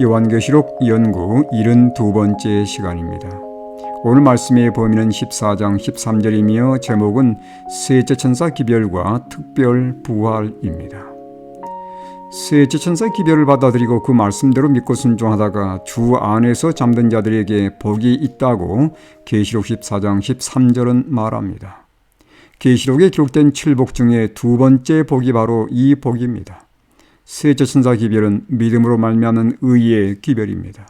요한계시록 연구 72번째 시간입니다. 오늘 말씀의 범위는 14장 13절이며 제목은 셋째 천사 기별과 특별 부활입니다. 셋째 천사 기별을 받아들이고 그 말씀대로 믿고 순종하다가 주 안에서 잠든 자들에게 복이 있다고 계시록 14장 13절은 말합니다. 계시록에 기록된 칠복 중에 두 번째 복이 바로 이 복입니다. 셋째 천사 기별은 믿음으로 말미암는 의의 기별입니다.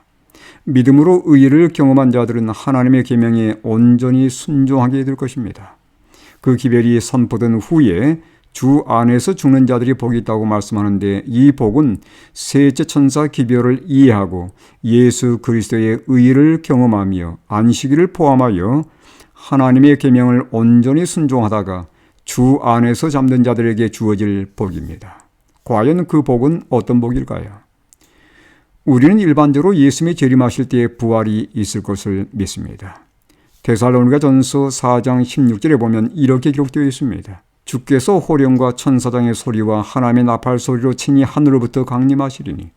믿음으로 의를 경험한 자들은 하나님의 계명에 온전히 순종하게 될 것입니다. 그 기별이 선포된 후에 주 안에서 죽는 자들이 복이 있다고 말씀하는데 이 복은 셋째 천사 기별을 이해하고 예수 그리스도의 의를 경험하며 안식일을 포함하여 하나님의 계명을 온전히 순종하다가 주 안에서 잠든 자들에게 주어질 복입니다. 과연 그 복은 어떤 복일까요? 우리는 일반적으로 예수님이 재림하실 때에 부활이 있을 것을 믿습니다. 데살로니가 전서 4장 16절에 보면 이렇게 기록되어 있습니다. 주께서 호령과 천사장의 소리와 하나님의 나팔 소리로 친히 하늘로부터 강림하시리니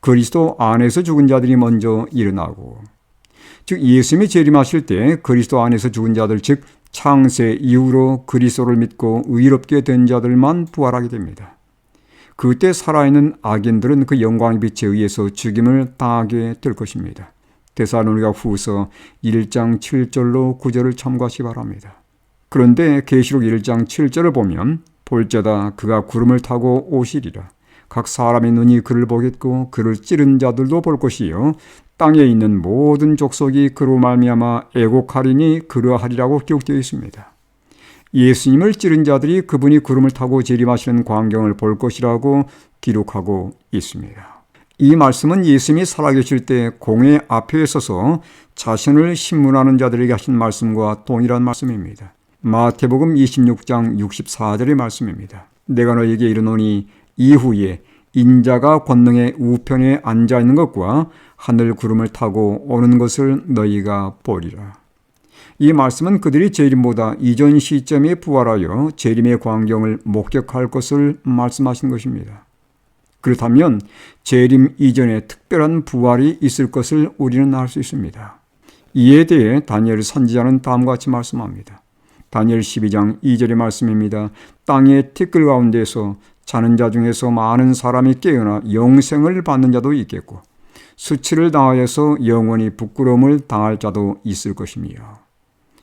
그리스도 안에서 죽은 자들이 먼저 일어나고 즉 예수님이 재림하실 때 그리스도 안에서 죽은 자들 즉 창세 이후로 그리스도를 믿고 의롭게 된 자들만 부활하게 됩니다. 그때 살아있는 악인들은 그 영광의 빛에 의해서 죽임을 당하게 될 것입니다. 데살로니가 후서 1장 7절로 9절을 참고하시 바랍니다. 그런데 계시록 1장 7절을 보면 볼자다 그가 구름을 타고 오시리라. 각 사람의 눈이 그를 보겠고 그를 찌른 자들도 볼 것이요 땅에 있는 모든 족속이 그로 말미암아 애곡하리니 그러하리라고 기록되어 있습니다. 예수님을 찌른 자들이 그분이 구름을 타고 재림하시는 광경을 볼 것이라고 기록하고 있습니다. 이 말씀은 예수님이 살아계실 때 공회 앞에 서서 자신을 신문하는 자들에게 하신 말씀과 동일한 말씀입니다. 마태복음 26장 64절의 말씀입니다. 내가 너에게 이르노니 이후에 인자가 권능의 우편에 앉아 있는 것과 하늘 구름을 타고 오는 것을 너희가 보리라. 이 말씀은 그들이 재림보다 이전 시점에 부활하여 재림의 광경을 목격할 것을 말씀하신 것입니다. 그렇다면 재림 이전에 특별한 부활이 있을 것을 우리는 알 수 있습니다. 이에 대해 다니엘 선지자는 다음과 같이 말씀합니다. 다니엘 12장 2절의 말씀입니다. 땅의 티끌 가운데서 자는 자 중에서 많은 사람이 깨어나 영생을 받는 자도 있겠고 수치를 당하여서 영원히 부끄러움을 당할 자도 있을 것이며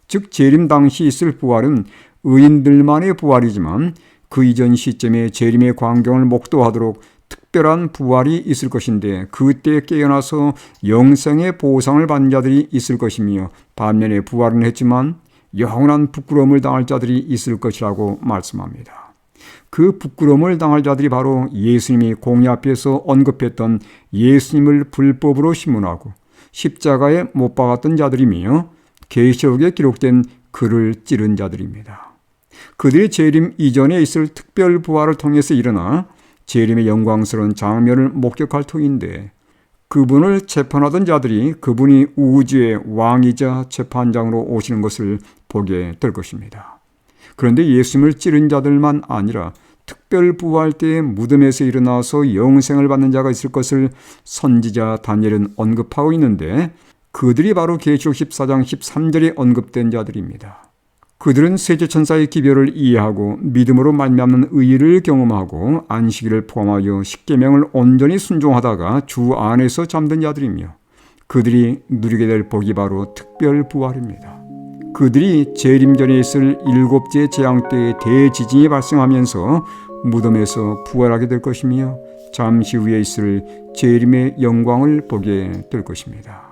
즉 재림 당시 있을 부활은 의인들만의 부활이지만 그 이전 시점에 재림의 광경을 목도하도록 특별한 부활이 있을 것인데 그때 깨어나서 영생의 보상을 받는 자들이 있을 것이며 반면에 부활은 했지만 영원한 부끄러움을 당할 자들이 있을 것이라고 말씀합니다. 그 부끄러움을 당할 자들이 바로 예수님이 공의 앞에서 언급했던 예수님을 불법으로 신문하고 십자가에 못 박았던 자들이며 계시록에 기록된 그를 찌른 자들입니다. 그들이 재림 이전에 있을 특별 부활을 통해서 일어나 재림의 영광스러운 장면을 목격할 터인데 그분을 재판하던 자들이 그분이 우주의 왕이자 재판장으로 오시는 것을 보게 될 것입니다. 그런데 예수님을 찌른 자들만 아니라 특별 부활 때에 무덤에서 일어나서 영생을 받는 자가 있을 것을 선지자 다니엘은 언급하고 있는데 그들이 바로 계시록 14장 13절에 언급된 자들입니다. 그들은 세제 천사의 기별을 이해하고 믿음으로 말미암는 의를 경험하고 안식일을 포함하여 십계명을 온전히 순종하다가 주 안에서 잠든 자들이며 그들이 누리게 될 복이 바로 특별 부활입니다. 그들이 재림 전에 있을 일곱째 재앙 때의 대지진이 발생하면서 무덤에서 부활하게 될 것이며 잠시 후에 있을 재림의 영광을 보게 될 것입니다.